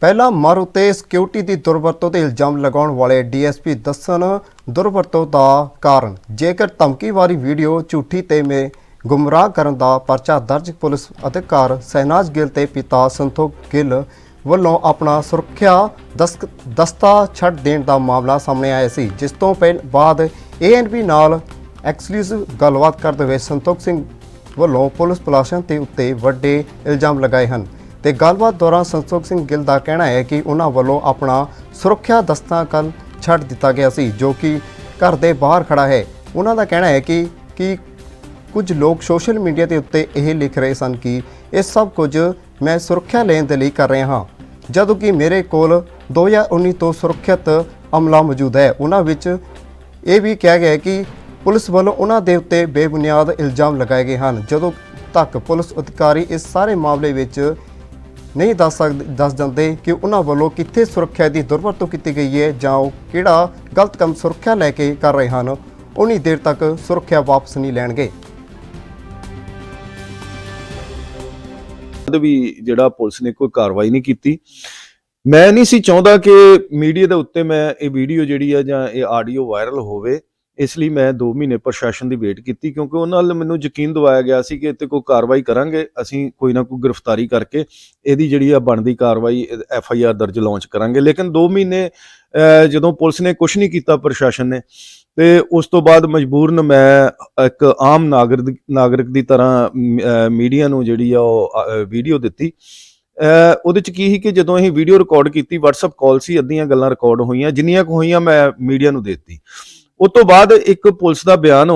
ਪਹਿਲਾ ਮਰ ਉਤੇ ਸਿਕਿਉਰਿਟੀ ਦੀ ਦੁਰਵਰਤੋਂ ਤੇ ਇਲਜ਼ਾਮ ਲਗਾਉਣ ਵਾਲੇ ਡੀਐਸਪੀ ਦੱਸਣ ਦੁਰਵਰਤੋਂ ਦਾ ਕਾਰਨ। ਜੇਕਰ ਧਮਕੀ ਵਾਲੀ ਵੀਡੀਓ ਝੂਠੀ ਤੇ ਮੇ ਗੁੰਮਰਾਹ ਕਰਨ ਦਾ ਪਰਚਾ ਦਰਜ, ਪੁਲਿਸ ਅਧਿਕਾਰ ਸਹਿਨਾਜ ਗਿੱਲ ਤੇ ਪਿਤਾ ਸੰਤੋਖ ਗਿੱਲ ਵੱਲੋਂ ਆਪਣਾ ਸੁਰੱਖਿਆ ਦਸਕ- ਦਸਤਾ ਛੱਡ ਦੇਣ ਦਾ ਮਾਮਲਾ ਸਾਹਮਣੇ ਆਇਆ ਸੀ, ਜਿਸ ਤੋਂ ਪਹਿਲ ਬਾਅਦ ਏਐਨਬੀ ਨਾਲ ਐਕਸਕਲੂਸਿਵ ਗੱਲਬਾਤ ਕਰਦੇ ਹੋਏ ਸੰਤੋਖ ਸਿੰਘ ਵੱਲੋਂ ਪੁਲਿਸ ਪ੍ਰਸ਼ਾਸਨ ਤੇ ਉੱਤੇ ਵੱਡੇ ਇਲਜ਼ਾਮ ਲਗਾਏ ਹਨ। ਤੇ ਗੱਲਬਾਤ ਦੌਰਾਨ ਸੰਤੋਖ ਸਿੰਘ ਗਿੱਲ ਦਾ ਕਹਿਣਾ ਹੈ ਕਿ ਉਹਨਾਂ ਵੱਲੋਂ ਆਪਣਾ ਸੁਰੱਖਿਆ ਦਸਤਾ ਕੱਲ ਛੱਡ ਦਿੱਤਾ ਗਿਆ ਸੀ, ਜੋ ਕਿ ਘਰ ਦੇ ਬਾਹਰ ਖੜਾ ਹੈ। ਉਹਨਾਂ ਦਾ ਕਹਿਣਾ ਹੈ ਕਿ ਕਿ ਕੁਝ ਲੋਕ ਸੋਸ਼ਲ ਮੀਡੀਆ ਦੇ ਉੱਤੇ ਇਹ ਲਿਖ ਰਹੇ ਸਨ ਕਿ ਇਹ ਸਭ ਕੁਝ ਮੈਂ ਸੁਰੱਖਿਆ ਲੈਣ ਦੇ ਲਈ ਕਰ ਰਿਹਾ ਹਾਂ। ਜਦੋਂ ਕਿ ਮੇਰੇ ਕੋਲ 2019 ਤੋਂ ਸੁਰੱਖਿਅਤ ਅਮਲਾ ਮੌਜੂਦ ਹੈ। ਉਹਨਾਂ ਵਿੱਚ ਇਹ ਵੀ ਕਿਹਾ ਗਿਆ ਹੈ ਕਿ ਪੁਲਿਸ ਵੱਲੋਂ ਉਹਨਾਂ ਦੇ ਉੱਤੇ ਬੇਬੁਨਿਆਦ ਇਲਜ਼ਾਮ ਲਗਾਏ ਗਏ ਹਨ। ਜਦੋਂ ਤੱਕ ਪੁਲਿਸ ਅਧਿਕਾਰੀ ਇਸ ਸਾਰੇ ਮਾਮਲੇ ਵਿੱਚ ਨਹੀਂ ਦੱਸ ਸਕਦੇ ਦੱਸ ਜਾਂਦੇ ਕਿ ਉਹਨਾਂ ਵੱਲੋਂ ਕਿੱਥੇ ਸੁਰੱਖਿਆ ਦੀ ਦੁਰਵਰਤੋਂ ਕੀਤੀ ਗਈ ਹੈ ਜਾਂ ਉਹ ਕਿਹੜਾ ਗਲਤ ਕੰਮ ਸੁਰੱਖਿਆ ਲੈ ਕੇ ਕਰ ਰਹੇ ਹਨ, ਉਨੀ ਦੇਰ ਤੱਕ ਸੁਰੱਖਿਆ ਵਾਪਸ ਨਹੀਂ ਲੈਣਗੇ। ਬਾਅਦ ਵੀ ਜਿਹੜਾ ਪੁਲਿਸ ਨੇ ਕੋਈ ਕਾਰਵਾਈ ਨਹੀਂ ਕੀਤੀ, ਮੈਂ ਨਹੀਂ ਸੀ ਚਾਹੁੰਦਾ ਕਿ ਮੀਡੀਆ ਦੇ ਉੱਤੇ ਮੈਂ ਇਹ ਵੀਡੀਓ ਜਿਹੜੀ ਆ ਜਾਂ ਇਹ ਆਡੀਓ ਵਾਇਰਲ ਹੋਵੇ। ਇਸ ਲਈ ਮੈਂ 2 ਮਹੀਨੇ ਪ੍ਰਸ਼ਾਸਨ ਦੀ ਵੇਟ ਕੀਤੀ ਕਿਉਂਕਿ ਉਹਨਾਂ ਨਾਲ ਮੈਨੂੰ ਯਕੀਨ ਦਿਵਾਇਆ ਗਿਆ ਸੀ ਕਿ ਇੱਥੇ ਕੋਈ ਕਾਰਵਾਈ ਕਰਾਂਗੇ, ਅਸੀਂ ਕੋਈ ਨਾ ਕੋਈ ਗ੍ਰਿਫਤਾਰੀ ਕਰਕੇ ਇਹਦੀ ਜਿਹੜੀ ਆ ਬਣਦੀ ਕਾਰਵਾਈ ਐਫ ਆਈ ਆਰ ਦਰਜ ਲਾਂਚ ਕਰਾਂਗੇ। ਲੇਕਿਨ 2 ਮਹੀਨੇ ਜਦੋਂ ਪੁਲਿਸ ਨੇ ਕੁਝ ਨਹੀਂ ਕੀਤਾ ਪ੍ਰਸ਼ਾਸਨ ਨੇ, ਤੇ ਉਸ ਤੋਂ ਬਾਅਦ ਮਜਬੂਰਨ ਮੈਂ ਇੱਕ ਆਮ ਨਾਗਰਿਕ ਨਾਗਰਿਕ ਦੀ ਤਰ੍ਹਾਂ ਮੀਡੀਆ ਨੂੰ ਜਿਹੜੀ ਆ ਉਹ ਵੀਡੀਓ ਦਿੱਤੀ। ਉਹਦੇ ਚ ਕੀ ਸੀ ਕਿ ਜਦੋਂ ਅਸੀਂ ਵੀਡੀਓ ਰਿਕਾਰਡ ਕੀਤੀ, WhatsApp ਕਾਲ ਸੀ, ਅੱਧੀਆਂ ਗੱਲਾਂ ਰਿਕਾਰਡ ਹੋਈਆਂ, ਜਿੰਨੀਆਂ ਕੁ ਹੋਈਆਂ ਮੈਂ ਮੀਡੀਆ ਨੂੰ ਦੇ ਦਿੱਤੀ। ਉਸ ਤੋਂ ਬਾਅਦ ਇੱਕ ਪੁਲਿਸ ਦਾ ਬਿਆਨ